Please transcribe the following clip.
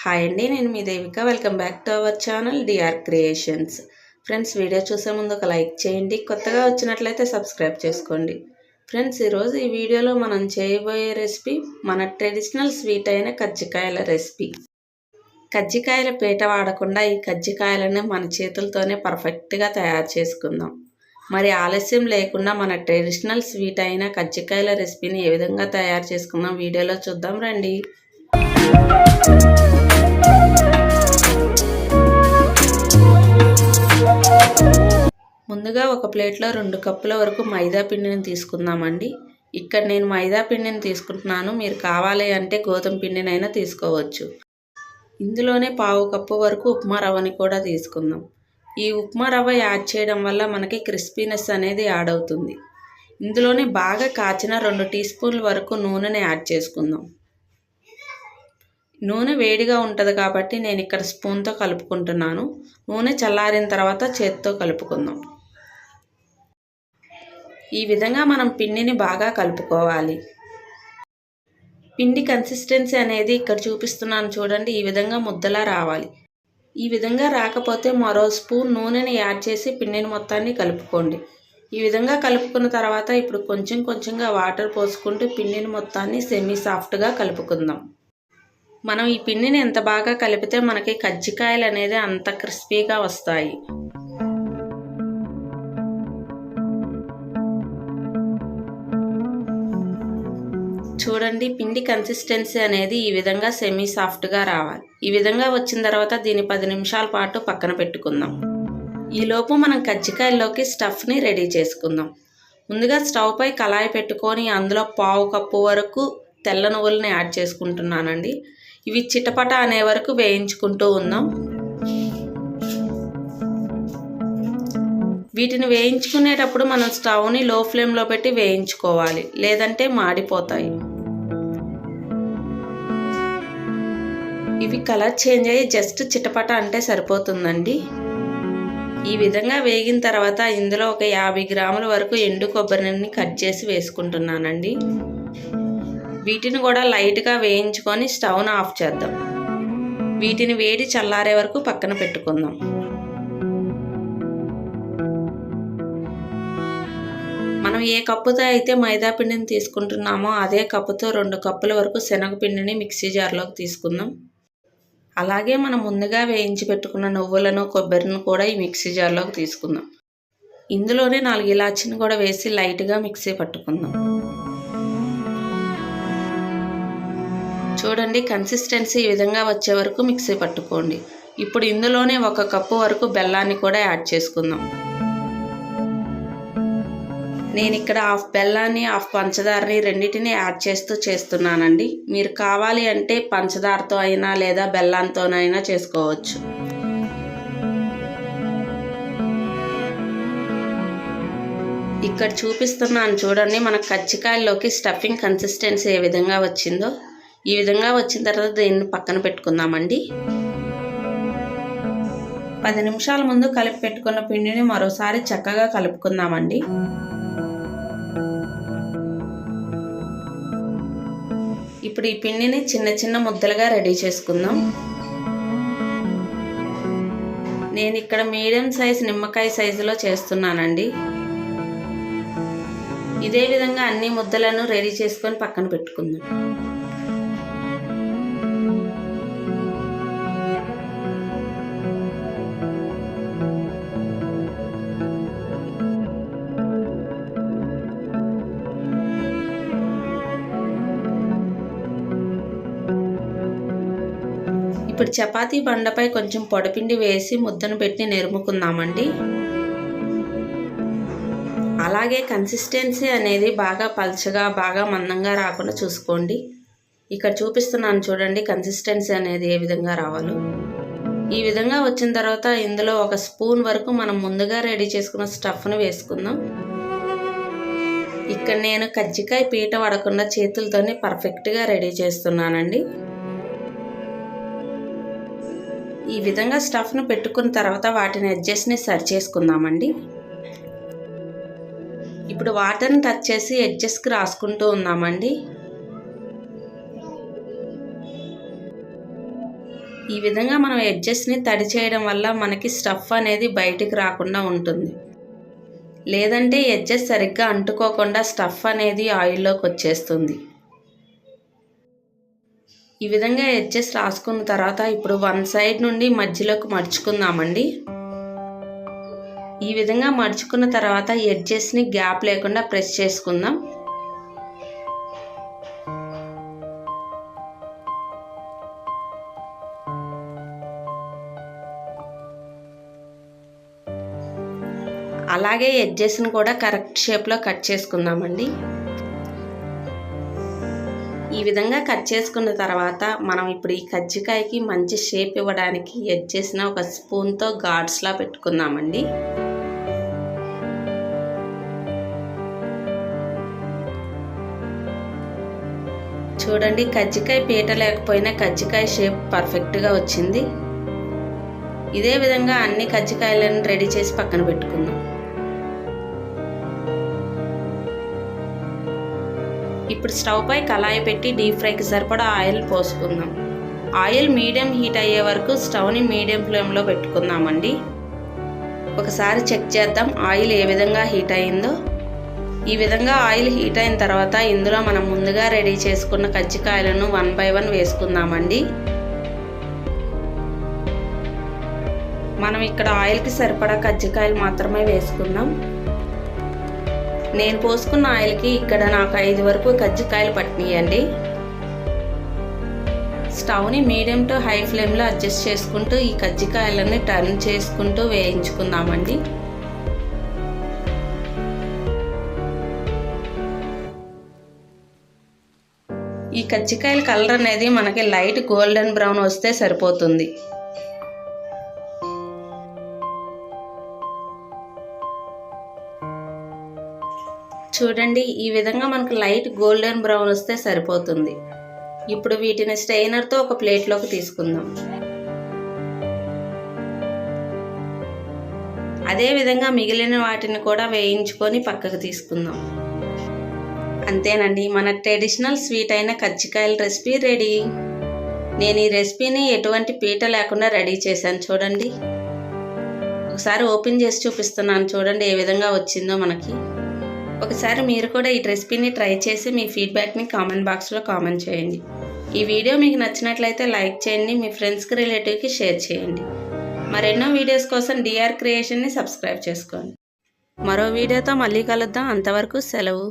Hi అండి నేను మీ Devika. Welcome back to our channel DR creations friends video చూసే ముందు ఒక లైక్ చేయండి. కొత్తగా వచ్చినట్లయితే సబ్స్క్రైబ్ చేసుకోండి. ఫ్రెండ్స్ ఈరోజు ఈ వీడియోలో మనం చేయబోయే రెసిపీ మన ట్రెడిషనల్ స్వీట్ అయిన కజ్జికాయల రెసిపీ కజ్జికాయల పీట వాడకుండా ఈ కజ్జికాయలని మన చేతులతోనే పర్ఫెక్ట్గా తయారు చేసుకుందాం. మరి ఆలస్యం లేకుండా మన ట్రెడిషనల్ స్వీట్ అయిన కజ్జికాయల రెసిపీని ఏ విధంగా తయారు చేసుకుందాం వీడియోలో చూద్దాం రండి. ముందుగా ఒక ప్లేట్లో రెండు కప్పుల వరకు మైదా పిండిని తీసుకుందామండి. ఇక్కడ నేను మైదా పిండిని తీసుకుంటున్నాను. మీరు కావాలి అంటే గోధుమ పిండినైనా తీసుకోవచ్చు. ఇందులోనే పావు కప్పు వరకు ఉప్మా రవ్వని కూడా తీసుకుందాం. ఈ ఉప్మా రవ్వ యాడ్ చేయడం వల్ల మనకి క్రిస్పీనెస్ అనేది యాడ్ అవుతుంది. ఇందులోనే బాగా కాచిన రెండు టీ స్పూన్ల వరకు నూనెని యాడ్ చేసుకుందాం. నూనె వేడిగా ఉంటుంది కాబట్టి నేను ఇక్కడ స్పూన్తో కలుపుకుంటున్నాను. నూనె చల్లారిన తర్వాత చేతితో కలుపుకుందాం. ఈ విధంగా మనం పిండిని బాగా కలుపుకోవాలి. పిండి కన్సిస్టెన్సీ అనేది ఇక్కడ చూపిస్తున్నాను చూడండి ఈ విధంగా ముద్దలా రావాలి. ఈ విధంగా రాకపోతే మరో స్పూన్ నూనెని యాడ్ చేసి పిండిని మొత్తాన్ని కలుపుకోండి. ఈ విధంగా కలుపుకున్న తర్వాత ఇప్పుడు కొంచెం కొంచెంగా వాటర్ పోసుకుంటూ పిండిని మొత్తాన్ని సెమీ సాఫ్ట్గా కలుపుకుందాం. మనం ఈ పిండిని ఎంత బాగా కలిపితే మనకి కజ్జికాయలు అనేది అంత క్రిస్పీగా వస్తాయి. చూడండి పిండి కన్సిస్టెన్సీ అనేది ఈ విధంగా సెమీ సాఫ్ట్గా రావాలి. ఈ విధంగా వచ్చిన తర్వాత దీన్ని పది నిమిషాల పాటు పక్కన పెట్టుకుందాం. ఈలోపు మనం కజ్జికాయల్లోకి స్టఫ్ని రెడీ చేసుకుందాం. ముందుగా స్టవ్పై కళాయి పెట్టుకొని అందులో పావు కప్పు వరకు తెల్ల నువ్వులని యాడ్ చేసుకుంటున్నానండి. ఇవి చిటపట అనే వరకు వేయించుకుంటూ ఉందాం. వీటిని వేయించుకునేటప్పుడు మనం స్టవ్ని లో ఫ్లేమ్లో పెట్టి వేయించుకోవాలి లేదంటే మాడిపోతాయి. ఇవి కలర్ చేంజ్ అయ్యి జస్ట్ చిటపట అంటే సరిపోతుందండి. ఈ విధంగా వేగిన తర్వాత ఇందులో ఒక యాభై గ్రాముల వరకు ఎండు కొబ్బరిని కట్ చేసి వేసుకుంటున్నానండి. వీటిని కూడా లైట్గా వేయించుకొని స్టవ్ను ఆఫ్ చేద్దాం. వీటిని వేడి చల్లారే వరకు పక్కన పెట్టుకుందాం. మనం ఏ కప్పుతో అయితే మైదా పిండిని తీసుకుంటున్నామో అదే కప్పుతో రెండు కప్పుల వరకు శనగపిండిని మిక్సీ జార్లోకి తీసుకుందాం. అలాగే మనం ముందుగా వేయించి పెట్టుకున్న నువ్వులను కొబ్బరిని కూడా ఈ మిక్సీ జార్లోకి తీసుకుందాం. ఇందులోనే నాలుగు ఇలాచీని కూడా వేసి లైట్గా మిక్సీ పట్టుకుందాం. చూడండి కన్సిస్టెన్సీ ఈ విధంగా వచ్చే వరకు మిక్సీ పట్టుకోండి. ఇప్పుడు ఇందులోనే ఒక కప్పు వరకు బెల్లాన్ని కూడా యాడ్ చేసుకుందాం. నేను ఇక్కడ హాఫ్ బెల్లాన్ని హాఫ్ పంచదారని రెండింటిని యాడ్ చేస్తూ చేస్తున్నానండి. మీరు కావాలి అంటే పంచదారతో అయినా లేదా బెల్లంతోనైనా చేసుకోవచ్చు. ఇక్కడ చూపిస్తున్నాను చూడండి మన కచ్చికాయల్లోకి స్టఫింగ్ కన్సిస్టెన్సీ ఏ విధంగా వచ్చిందో. ఈ విధంగా వచ్చిన తర్వాత దీన్ని పక్కన పెట్టుకుందామండి. పది నిమిషాల ముందు కలిపి పెట్టుకున్న పిండిని మరోసారి చక్కగా కలుపుకుందామండి. ఇప్పుడు ఈ పిండిని చిన్న చిన్న ముద్దలుగా రెడీ చేసుకుందాం. నేను ఇక్కడ మీడియం సైజ్ నిమ్మకాయ సైజులో చేస్తున్నానండి. ఇదే విధంగా అన్ని ముద్దలను రెడీ చేసుకొని పక్కన పెట్టుకుందాం. ఇప్పుడు చపాతీ బండపై కొంచెం పొడిపిండి వేసి ముద్దను పెట్టి నెరుముకుందామండి. అలాగే కన్సిస్టెన్సీ అనేది బాగా పల్చగా బాగా మందంగా రాకుండా చూసుకోండి. ఇక్కడ చూపిస్తున్నాను చూడండి కన్సిస్టెన్సీ అనేది ఏ విధంగా రావాలో. ఈ విధంగా వచ్చిన తర్వాత ఇందులో ఒక స్పూన్ వరకు మనం ముందుగా రెడీ చేసుకున్న స్టఫ్ను వేసుకుందాం. ఇక్కడ నేను కజ్జికాయ పీట పడకుండా చేతులతోనే పర్ఫెక్ట్గా రెడీ చేస్తున్నానండి. ఈ విధంగా స్టఫ్ను పెట్టుకున్న తర్వాత వాటిని ఎడ్జెస్ని సరి చేసుకుందామండి. ఇప్పుడు వాటర్ని టచ్ చేసి ఎడ్జెస్కి రాసుకుంటూ ఉన్నామండి ఈ విధంగా మనం ఎడ్జెస్ని తడి చేయడం వల్ల మనకి స్టఫ్ అనేది బయటికి రాకుండా ఉంటుంది. లేదంటే ఎడ్జెస్ సరిగ్గా అంటుకోకుండా స్టఫ్ అనేది ఆయిల్లోకి వచ్చేస్తుంది. ఈ విధంగా ఎడ్జెస్ రాసుకున్న తర్వాత ఇప్పుడు వన్ సైడ్ నుండి మధ్యలోకి మడుచుకుందామండి. ఈ విధంగా మడుచుకున్న తర్వాత ఎడ్జెస్ని గ్యాప్ లేకుండా ప్రెస్ చేసుకుందాం. అలాగే ఎడ్జెస్ని కూడా కరెక్ట్ షేప్లో కట్ చేసుకుందామండి. ఈ విధంగా కట్ చేసుకున్న తర్వాత మనం ఇప్పుడు ఈ కజ్జికాయకి మంచి షేప్ ఇవ్వడానికి ఎడ్ చేసిన ఒక స్పూన్తో గాడ్స్లా పెట్టుకుందామండి. చూడండి కజ్జికాయ పీట లేకపోయినా కజ్జికాయ షేప్ పర్ఫెక్ట్గా వచ్చింది. ఇదే విధంగా అన్ని కజ్జికాయలను రెడీ చేసి పక్కన పెట్టుకుందాం. ఇప్పుడు స్టవ్పై కళాయి పెట్టి డీప్ ఫ్రైకి సరిపడా ఆయిల్ పోసుకుందాం. ఆయిల్ మీడియం హీట్ అయ్యే వరకు స్టవ్ని మీడియం ఫ్లేమ్లో పెట్టుకుందామండి. ఒకసారి చెక్ చేద్దాం ఆయిల్ ఏ విధంగా హీట్ అయిందో ఈ విధంగా ఆయిల్ హీట్ అయిన తర్వాత ఇందులో మనం ముందుగా రెడీ చేసుకున్న కజ్జికాయలను వన్ బై వన్ వేసుకుందామండి. మనం ఇక్కడ ఆయిల్కి సరిపడా కజ్జికాయలు మాత్రమే వేసుకుందాం. నేను పోసుకున్న ఆయిల్కి ఇక్కడ నాకు ఐదు వరకు కజ్జికాయలు పట్టినాయండి. స్టవ్ని మీడియం టు హై ఫ్లేమ్లో అడ్జస్ట్ చేసుకుంటూ ఈ కజ్జికాయలని టర్న్ చేసుకుంటూ వేయించుకుందామండి. ఈ కజ్జికాయల కలర్ అనేది మనకి లైట్ గోల్డెన్ బ్రౌన్ వస్తే సరిపోతుంది. చూడండి ఈ విధంగా మనకు లైట్ గోల్డెన్ బ్రౌన్ వస్తే సరిపోతుంది. ఇప్పుడు వీటిని స్టెయినర్తో ఒక ప్లేట్లోకి తీసుకుందాం. అదే విధంగా మిగిలిన వాటిని కూడా వేయించుకొని పక్కకు తీసుకుందాం. అంతేనండి మన ట్రెడిషనల్ స్వీట్ అయిన కజ్జికాయల రెసిపీ రెడీ. నేను ఈ రెసిపీని ఎటువంటి పీట లేకుండా రెడీ చేశాను చూడండి. ఒకసారి ఓపెన్ చేసి చూపిస్తున్నాను చూడండి ఏ విధంగా వచ్చిందో మనకి. ఒకసారి మీరు కూడా ఈ రెసిపీని ట్రై చేసి మీ ఫీడ్బ్యాక్ని కామెంట్ బాక్స్లో కామెంట్ చేయండి. ఈ వీడియో మీకు నచ్చినట్లయితే లైక్ చేయండి మీ ఫ్రెండ్స్కి రిలేటివ్కి షేర్ చేయండి. మరెన్నో వీడియోస్ కోసం డిఆర్ క్రియేషన్ని సబ్స్క్రైబ్ చేసుకోండి. మరో వీడియోతో మళ్ళీ కలుద్దాం. అంతవరకు సెలవు.